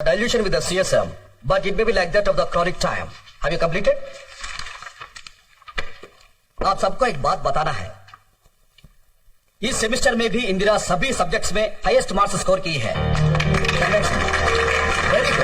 dilution with the CSM, but it may be like that of the chronic time. Have you completed? आप सबको एक बात बताना है इस सेमेस्टर में भी इंदिरा सभी सब्जेक्ट्स में हाईएस्ट मार्क्स स्कोर की है वेरी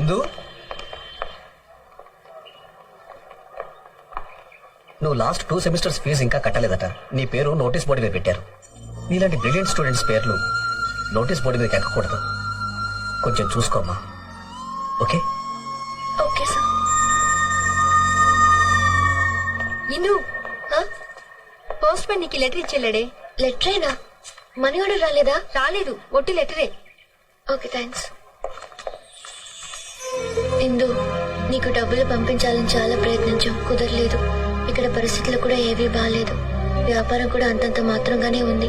ఇందు నువ్వు లాస్ట్ టూ సెమిస్టర్స్ ఫీజు ఇంకా కట్టలేదట. నీ పేరు నోటీస్ బోర్డు మీద పెట్టారు. నీలాంటి బ్రిలియంట్ స్టూడెంట్స్ పేర్లు నోటీస్ బోర్డు మీద ఎక్కకూడదు. కొంచెం చూసుకోమ్మా. Okay? Okay sir. Indu postman నీకు లెటర్ ఇచ్చేళ్ళాడే లెటరేనా మనీ ఆర్డర్ రాలేదా? రాలేదు. ఒట్టి లెటరే ఓకే థ్యాంక్స్ ఇందు నీకు డబ్బులు పంపించాలని చాలా ప్రయత్నించాం. కుదరలేదు. ఇక్కడ పరిస్థితులు కూడా ఏవీ బాగాలేదు వ్యాపారం కూడా అంతంత మాత్రంగానే ఉంది.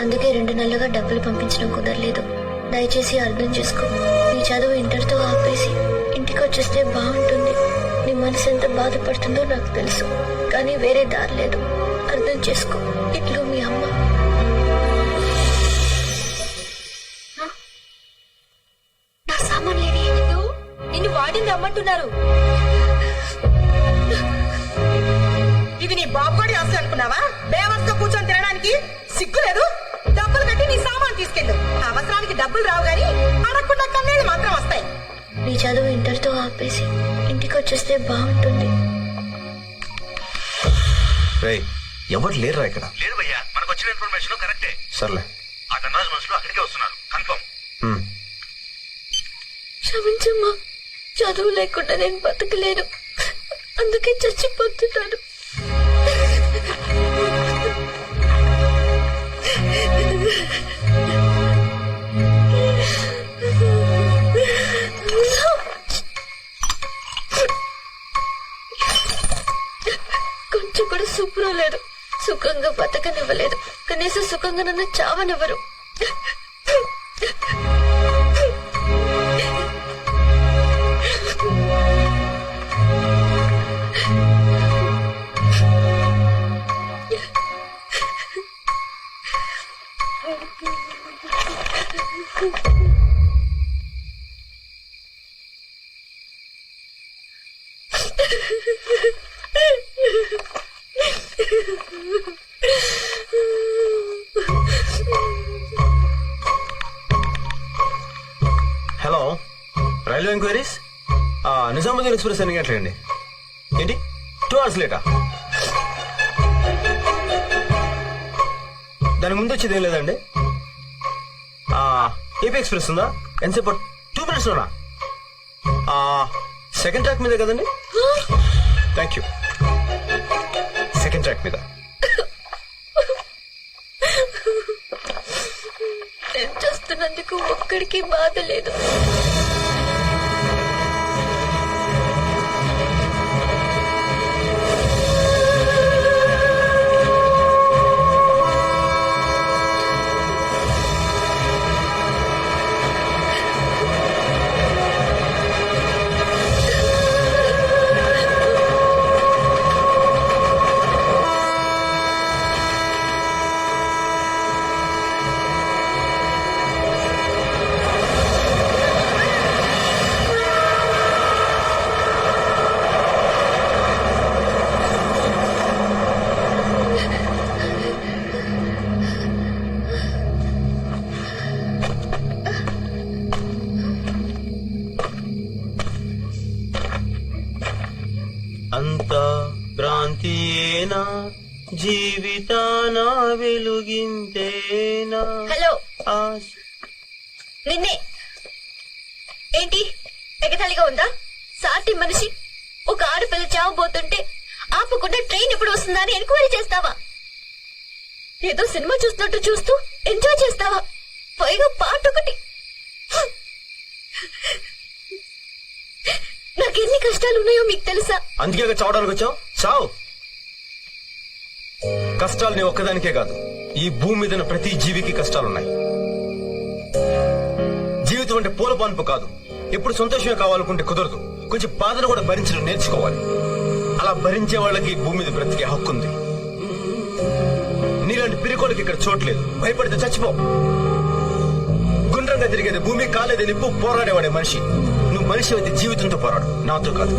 అందుకే రెండు నెలలుగా డబ్బులు పంపించడం కుదరలేదు. దయచేసి అర్థం చేసుకో. నీ చదువు ఇంటర్తో ఆపేసి ఇంటికి వచ్చేస్తే బాగుంటుంది. నీ మనసు ఎంత బాధపడుతుందో నాకు తెలుసు. కానీ వేరే దారి లేదు. అర్థం చేసుకో. ఇట్లు మీ అమ్మ. నా సామాన్ ఏవి? నిన్ను వాడింది రమ్మంటున్నారు. ఇది నీ బాబుగడి ఆస్తి అనుకున్నావా? బేవస్తో కూర్చొని తినడానికి సిగ్గు లేదు? డబ్బులు కట్టి నీ సామాన్ తీసుకెళ్ళు. అవసరానికి డబ్బులు రావు గాని అడగకుండా కన్నీళ్ళు మాత్రం వస్తాయి. నీ చదువు ఇంటర్తో ఆపేసి ఇంటికి వచ్చేస్తే బాగుంటుంది ఎవరు లేరురా ఇక్కడ? లేదు భయ్యా మనకు వచ్చిన ఇన్ఫర్మేషన్ కరెక్టే. సర్లే. ఆ ధనరాజు మనుషులు అక్కడికే వస్తున్నారు. కన్ఫర్మ్ హ్మ్. క్షమించమ్మా చదువు లేకుండా నేను బతకలేను. అందుకే చచ్చిపోతున్నాను. బతకనివ్వలేదు కనీసం సుఖంగా నన్ను చావనివ్వరు. ఎంక్వైరీస్ ఆ, నిజాముద్దీన్ ఎక్స్ప్రెస్ ఎన్ని గంటలండి ఏంటి? టూ అవర్స్ లేటా దాని ముందు వచ్చేది ఏం లేదండి? ఏపీ ఎక్స్ప్రెస్ ఉందా? ఎంతసేపు టూ మినిట్స్లోనా ఆ, సెకండ్ ట్రాక్ మీద కదండి? థ్యాంక్ యూ సెకండ్ ట్రాక్ మీద. నేను చేస్తున్నందుకు ఒక్కడికి బాధ లేదు. భ్రాంతియేనా జీవితాన వెలుగింతేనా? హలో. ఆశ. నిన్నే. ఏంటి? ఎగతాళిగా ఉందా? సాటి మనిషి. ఒక ఆడపిల్ల చావబోతుంటే ఆపకుండా ట్రైన్ ఎప్పుడు వస్తుందా అని ఎంక్వైరీ చేస్తావా? ఏదో సినిమా చూస్తున్నట్టు చూస్తూ ఎంజాయ్ చేస్తావా? పైగా పాట ఒకటి. నాకెన్ని కష్టాలు ఉన్నాయో మీకు తెలుసా? అందుకే చావడానికి వచ్చావు? చావు. కష్టాలు నీ ఒక్కదానికే కాదు. ఈ భూమి మీద ప్రతి జీవికి కష్టాలున్నాయి. జీవితం అంటే పూల పాన్పు కాదు. ఎప్పుడు సంతోషమే కావాలనుకుంటే కుదరదు. కొంచెం బాధను కూడా భరించడం నేర్చుకోవాలి. అలా భరించే వాళ్ళకి భూమి మీద బ్రతికే హక్కు ఉంది. నీలాంటి పిరికోడికి ఇక్కడ చోట్లేదు భయపడితే చచ్చిపో. గుండ్రంగా తిరిగేది భూమి కాలేది నిప్పు పోరాడేవాడే మనిషి. నువ్వు మనిషి అయితే జీవితంతో పోరాడు. నాతో కాదు.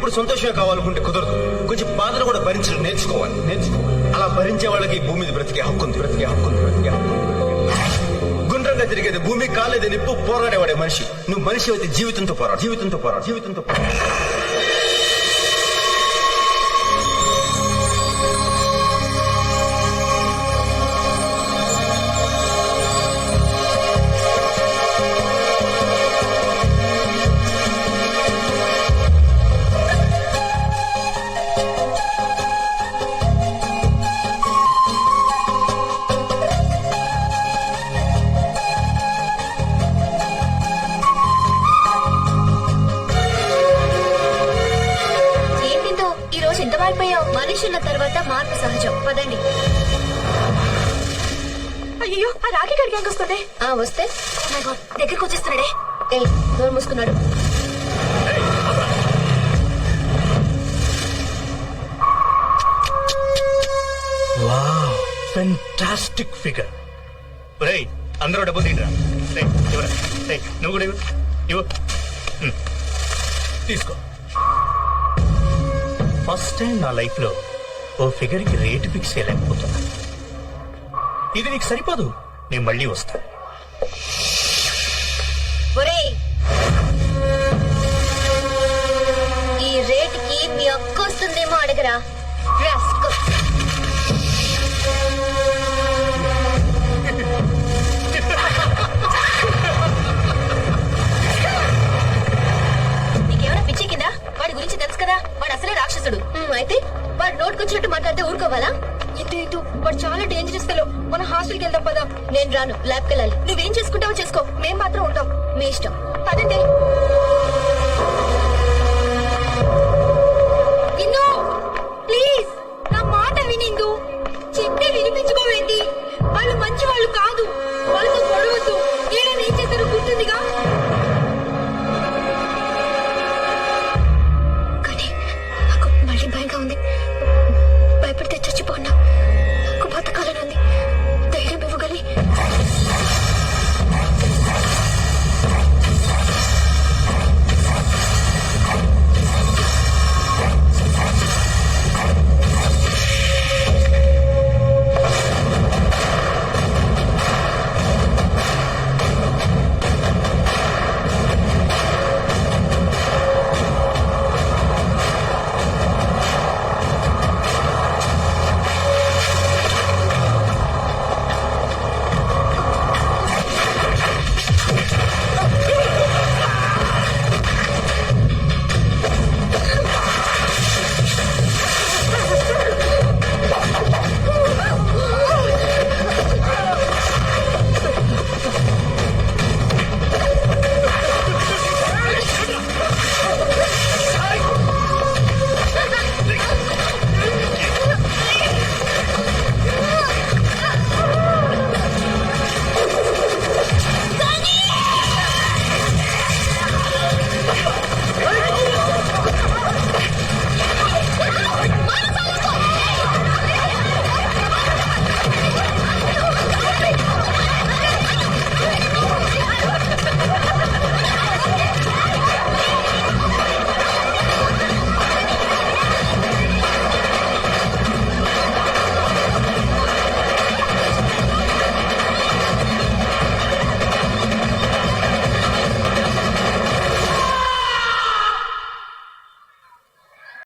ఎప్పుడు సంతోషమే కావాలనుకుంటే కుదరదు. కొంచెం బాధలు కూడా భరించడం నేర్చుకోవాలి. నేర్చుకోవాలి. అలా భరించే వాళ్ళకి భూమి మీద బ్రతికే హక్కు ఉంది బ్రతికే హక్కు ఉంది బ్రతికే హక్కు గుండ్రంగా తిరిగేది భూమి కాలేదని నిప్పు పోరాడేవాడే మనిషి. నువ్వు మనిషి అయితే జీవితంతో పోరాడు జీవితంతో పోరాడు జీవితంతో పోరాడు. మారిపోయావు తర్వాత మార్పు సహజం. పదండి. అయ్యో ఆ రాఖీ గడికి వస్తుంది. ఆ వస్తే. Oh దగ్గరకు వచ్చేస్తున్నాడే. ఏ డోర్ మూసుకున్నాడు. వావ్ ఫెంటాస్టిక్ ఫిగర్ రేయ్ అందరూ డబ్బులు తింటరా రేయ్ నువ్వు కూడా ఇవ్వు. ఇవ్వు. తీసుకో. ఫస్ట్ టైం నా లైఫ్లో ఓ ఫిగర్కి రేట్ ఫిక్స్ చేయలేకపోతున్నా. ఇది నీకు సరిపోదు నేను మళ్ళీ వస్తా. ఒరేయ్! ఈ రేటుకి మీ అక్క వస్తుందేమో అడగరా. వాడు మాట్లాడితే ఊరుకోవాలా? ఇటు ఇటు వాడు చాలా డేంజరస్ ఫెలో మన హాస్టల్కి వెళ్దాం పదా. నేను రాను. ల్యాబ్కి వెళ్ళాలి. నువ్వేం చేసుకుంటావో చేసుకో. మేం మాత్రం ఉంటాం. మీ ఇష్టం. పదండి.